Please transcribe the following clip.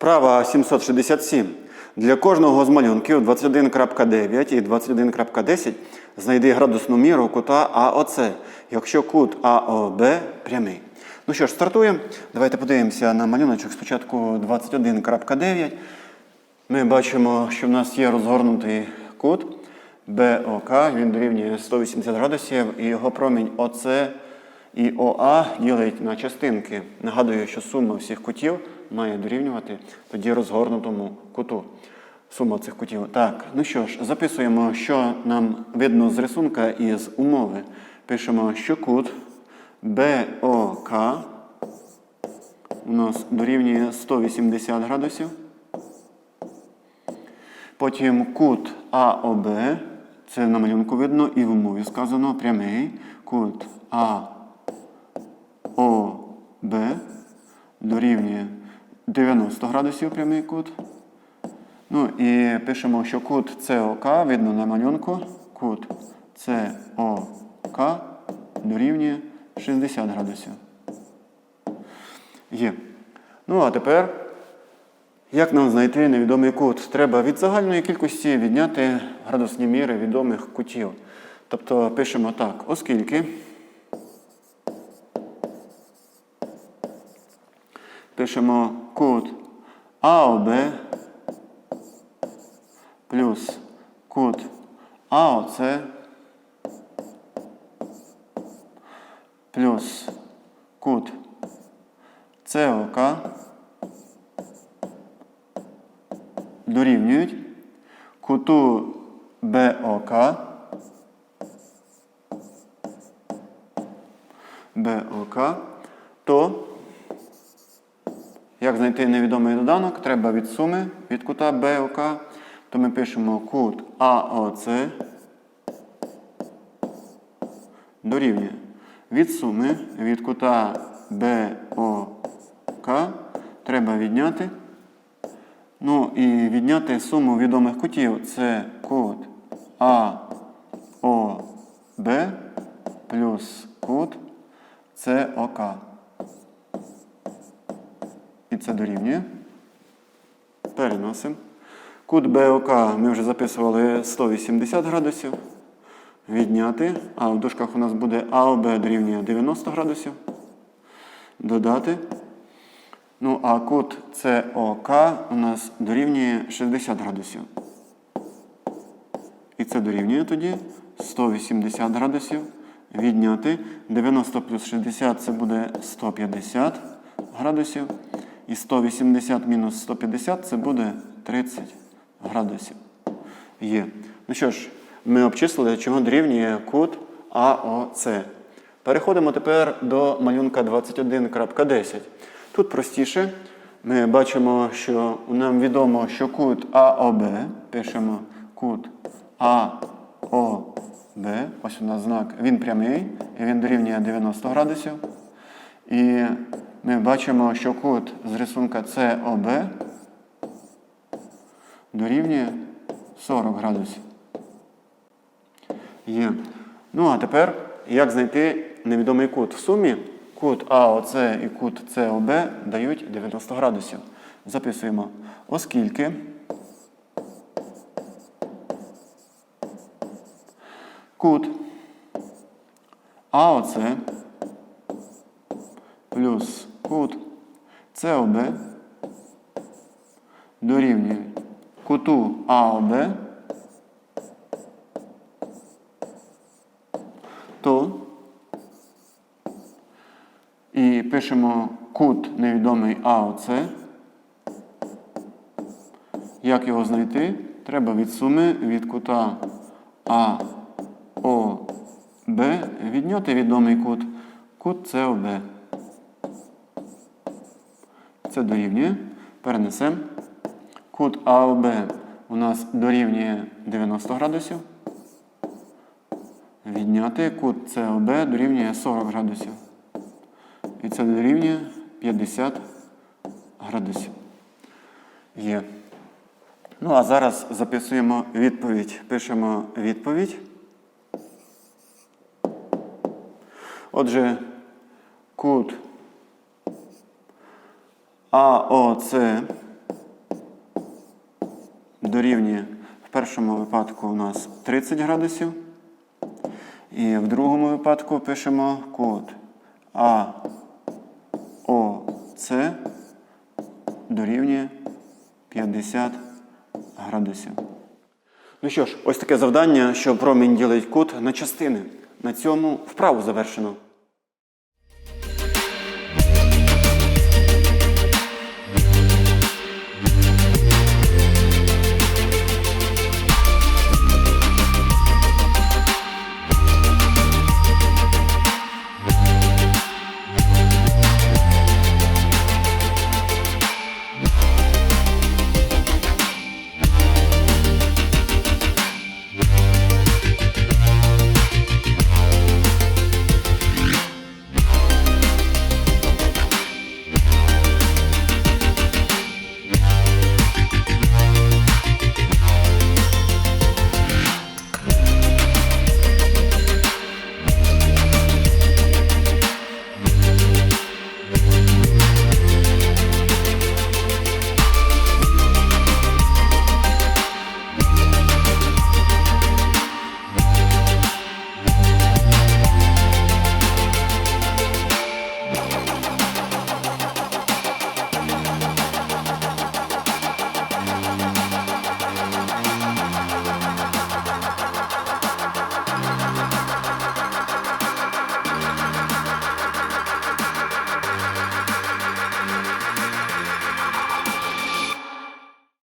Вправа 767. Для кожного з малюнків 21.9 і 21.10 знайди градусну міру кута АОЦ, якщо кут АОБ прямий. Ну що ж, стартуємо. Давайте подивимося на малюночок. Спочатку 21.9. Ми бачимо, що в нас є розгорнутий кут БОК, він дорівнює 180 градусів, і його промінь ОЦ і ОА ділить на частинки. Нагадую, що сума всіх кутів має дорівнювати тоді розгорнутому куту. Сума цих кутів. Так, ну що ж, записуємо, що нам видно з рисунка і з умови. Пишемо, що кут БОК у нас дорівнює 180 градусів. Потім кут АОБ, це на малюнку видно і в умові сказано прямий. Кут АОБ дорівнює 90 градусів прямий кут. Ну і пишемо, що кут СОК видно на малюнку. Кут СОК дорівнює 60 градусів. Є. Ну а тепер. Як нам знайти невідомий кут? Треба від загальної кількості відняти градусні міри відомих кутів. Тобто пишемо так, оскільки пишемо кут АОБ плюс кут АОЦ плюс кут СОК дорівнюють куту БОК БОК, то як знайти невідомий доданок, треба від суми від кута БОК, то ми пишемо кут АОЦ дорівнює. Від суми від кута БОК треба відняти. Ну і відняти суму відомих кутів. Це кут АОБ плюс кут СОК. І це дорівнює. Переносимо. Кут БОК ми вже записували 180 градусів. Відняти. А в дужках у нас буде АОБ дорівнює 90 градусів. Додати. Ну, а кут СОК у нас дорівнює 60 градусів. І це дорівнює тоді 180 градусів. Відняти 90 плюс 60 це буде 150 градусів. І 180 мінус 150 це буде 30 градусів. Є. Ну що ж, ми обчислили, чого дорівнює кут АОЦ. Переходимо тепер до малюнка 21.10. Тут простіше. Ми бачимо, що нам відомо, що кут АОБ, пишемо кут АОБ, ось у нас знак, він прямий, і він дорівнює 90 градусів. І ми бачимо, що кут з рисунка СОБ дорівнює 40 градусів. Є. Ну, а тепер, як знайти невідомий кут в сумі? Кут АОЦ і кут СОБ дають 90 градусів. Записуємо, оскільки кут АОЦ плюс кут СОБ дорівнює куту АОБ, то і пишемо кут невідомий АОЦ. Як його знайти? Треба від суми від кута АОБ відняти відомий кут, кут СОБ. Це дорівнює. Перенесемо. Кут АОБ у нас дорівнює 90 градусів. Відняти кут СОБ дорівнює 40 градусів. І це дорівнює 50 градусів. Є. Ну, а зараз записуємо відповідь. Пишемо відповідь. Отже, кут АОЦ дорівнює в першому випадку у нас 30 градусів. І в другому випадку пишемо кут А С дорівнює 50 градусів. Ну що ж, ось таке завдання, що промінь ділить кут на частини. На цьому вправу завершено.